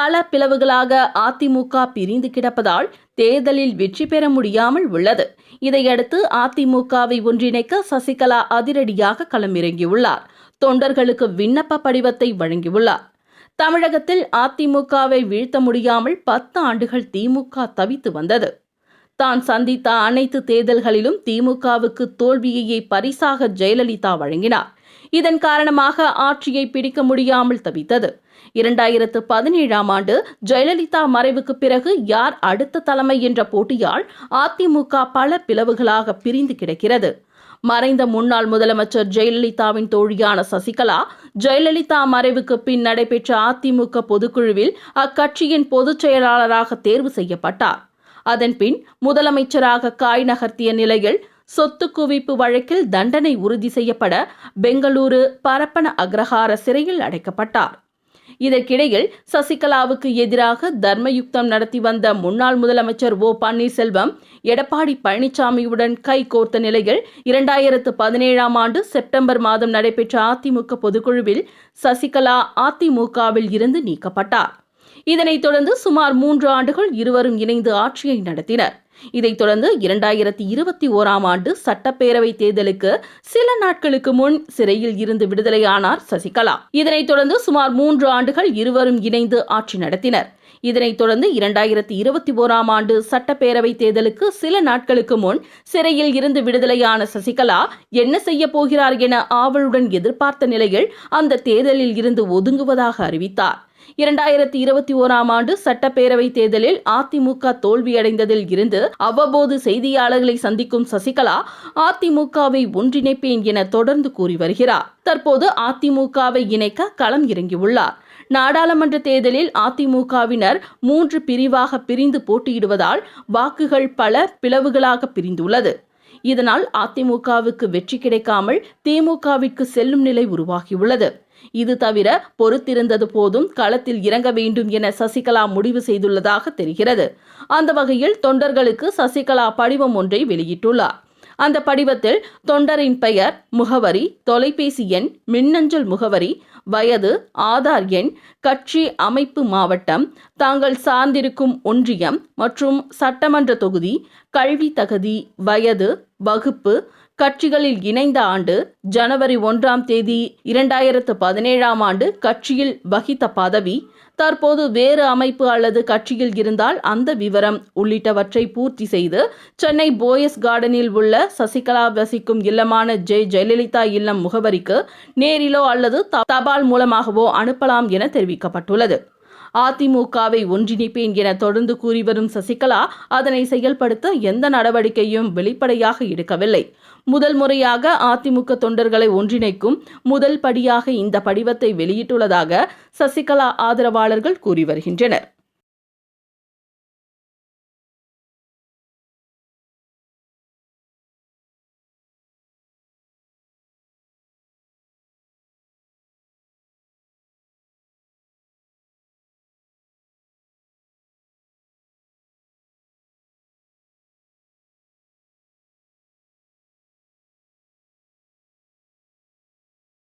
பல பிளவுகளாக அதிமுக பிரிந்து கிடப்பதால் தேர்தலில் வெற்றி பெற முடியாமல் உள்ளது. இதையடுத்து அதிமுகவை ஒன்றிணைக்க சசிகலா அதிரடியாக களமிறங்கியுள்ளார். தொண்டர்களுக்கு விண்ணப்ப படிவத்தை வழங்கியுள்ளார். தமிழகத்தில் அதிமுகவை வீழ்த்த முடியாமல் பத்து ஆண்டுகள் திமுக தவித்து வந்தது. தான் சந்தித்த அனைத்து தேர்தல்களிலும் திமுகவுக்கு தோல்வியையே பரிசாக ஜெயலலிதா வழங்கினார். இதன் காரணமாக ஆட்சியை பிடிக்க முடியாமல் தவித்தது. இரண்டாயிரத்து பதினேழாம் ஆண்டு ஜெயலலிதா மறைவுக்கு பிறகு யார் அடுத்த தலைமை என்ற போட்டியால் அதிமுக பல பிளவுகளாக பிரிந்து கிடக்கிறது. மறைந்த முன்னாள் முதலமைச்சர் ஜெயலலிதாவின் தோழியான சசிகலா ஜெயலலிதா மறைவுக்கு பின் நடைபெற்ற அதிமுக பொதுக்குழுவில் அக்கட்சியின் பொதுச் செயலாளராக தேர்வு செய்யப்பட்டார். அதன்பின் முதலமைச்சராக காய் நகர்த்திய நிலையில் சொத்து குவிப்பு வழக்கில் தண்டனை உறுதி செய்யப்பட பெங்களூரு பரப்பன அக்ரஹார சிறையில் அடைக்கப்பட்டார். இதற்கிடையில் சசிகலாவுக்கு எதிராக தர்மயுக்தம் நடத்தி வந்த முன்னாள் முதலமைச்சர் ஓ பன்னீர்செல்வம் எடப்பாடி பழனிசாமியுடன் கைகோர்த்த நிலையில் இரண்டாயிரத்து பதினேழாம் ஆண்டு செப்டம்பர் மாதம் நடைபெற்ற அதிமுக பொதுக்குழுவில் சசிகலா அதிமுகவில் இருந்து நீக்கப்பட்டார். இதனைத் தொடர்ந்து சுமார் மூன்று ஆண்டுகள் இருவரும் இணைந்து ஆட்சியை நடத்தினர். இதைத் தொடர்ந்து இரண்டாயிரத்தி இருபத்தி ஓராம் ஆண்டு சட்டப்பேரவை தேர்தலுக்கு சில நாட்களுக்கு முன் சிறையில் இருந்து விடுதலையானார் சசிகலா. இதனைத் தொடர்ந்து சுமார் மூன்று ஆண்டுகள் இருவரும் இணைந்து ஆட்சி நடத்தினர். இதனைத் தொடர்ந்து இரண்டாயிரத்தி இருபத்தி ஓராம் ஆண்டு சட்டப்பேரவை தேர்தலுக்கு சில நாட்களுக்கு முன் சிறையில் இருந்து விடுதலையான சசிகலா என்ன செய்ய போகிறார் என ஆவலுடன் எதிர்பார்த்த நிலையில் அந்த தேர்தலில் இருந்து ஒதுங்குவதாக அறிவித்தார். இரண்டாயிரத்தி இருபத்தி ஓராம் ஆண்டு சட்டப்பேரவை தேர்தலில் அதிமுக தோல்வியடைந்ததில் இருந்து அவ்வப்போது செய்தியாளர்களை சந்திக்கும் சசிகலா அதிமுகவை ஒன்றிணைப்பேன் என தொடர்ந்து கூறி வருகிறார். தற்போது அதிமுகவை இணைக்க களம் இறங்கியுள்ளார். நாடாளுமன்ற தேர்தலில் அதிமுகவினர் மூன்று பிரிவாக பிரிந்து போட்டியிடுவதால் வாக்குகள் பல பிளவுகளாக பிரிந்துள்ளது. இதனால் அதிமுகவுக்கு வெற்றி கிடைக்காமல் திமுகவிற்கு செல்லும் நிலை உருவாகியுள்ளது. இது தவிர பொறுத்திருந்தது போதும் களத்தில் இறங்க வேண்டும் என சசிகலா முடிவு செய்துள்ளதாக தெரிகிறது. அந்த வகையில் தொண்டர்களுக்கு சசிகலா படிவம் ஒன்றை வெளியிட்டுள்ளார். அந்த படிவத்தில் தொண்டரின் பெயர் முகவரி தொலைபேசி எண் மின்னஞ்சல் முகவரி வயது ஆதார் எண் கட்சி அமைப்பு மாவட்டம் தாங்கள் சார்ந்திருக்கும் ஒன்றியம் மற்றும் சட்டமன்ற தொகுதி கல்வி தகுதி வயது வகுப்பு கட்சிகளில் இணைந்த ஆண்டு ஜனவரி ஒன்றாம் தேதி இரண்டாயிரத்து பதினேழாம் ஆண்டு கட்சியில் வகித்த பதவி தற்போது வேறு அமைப்பு அல்லது கட்சியில் இருந்தால் அந்த விவரம் உள்ளிட்டவற்றை பூர்த்தி செய்து சென்னை போயஸ் கார்டனில் உள்ள சசிகலா வசிக்கும் இல்லமான ஜெய் ஜெயலலிதா இல்லம் முகவரிக்கு நேரிலோ அல்லது த- தபால் மூலமாகவோ அனுப்பலாம் என தெரிவிக்கப்பட்டுள்ளது. அதிமுகவை ஒன்றிணைப்பேன் என தொடர்ந்து கூறி வரும் சசிகலா அதனை செயல்படுத்த எந்த நடவடிக்கையும் வெளிப்படையாக எடுக்கவில்லை. முதல் முறையாக அதிமுக தொண்டர்களை ஒன்றிணைக்கும் முதல் படியாக இந்த படிவத்தை வெளியிட்டுள்ளதாக சசிகலா ஆதரவாளர்கள் கூறி வருகின்றனர்.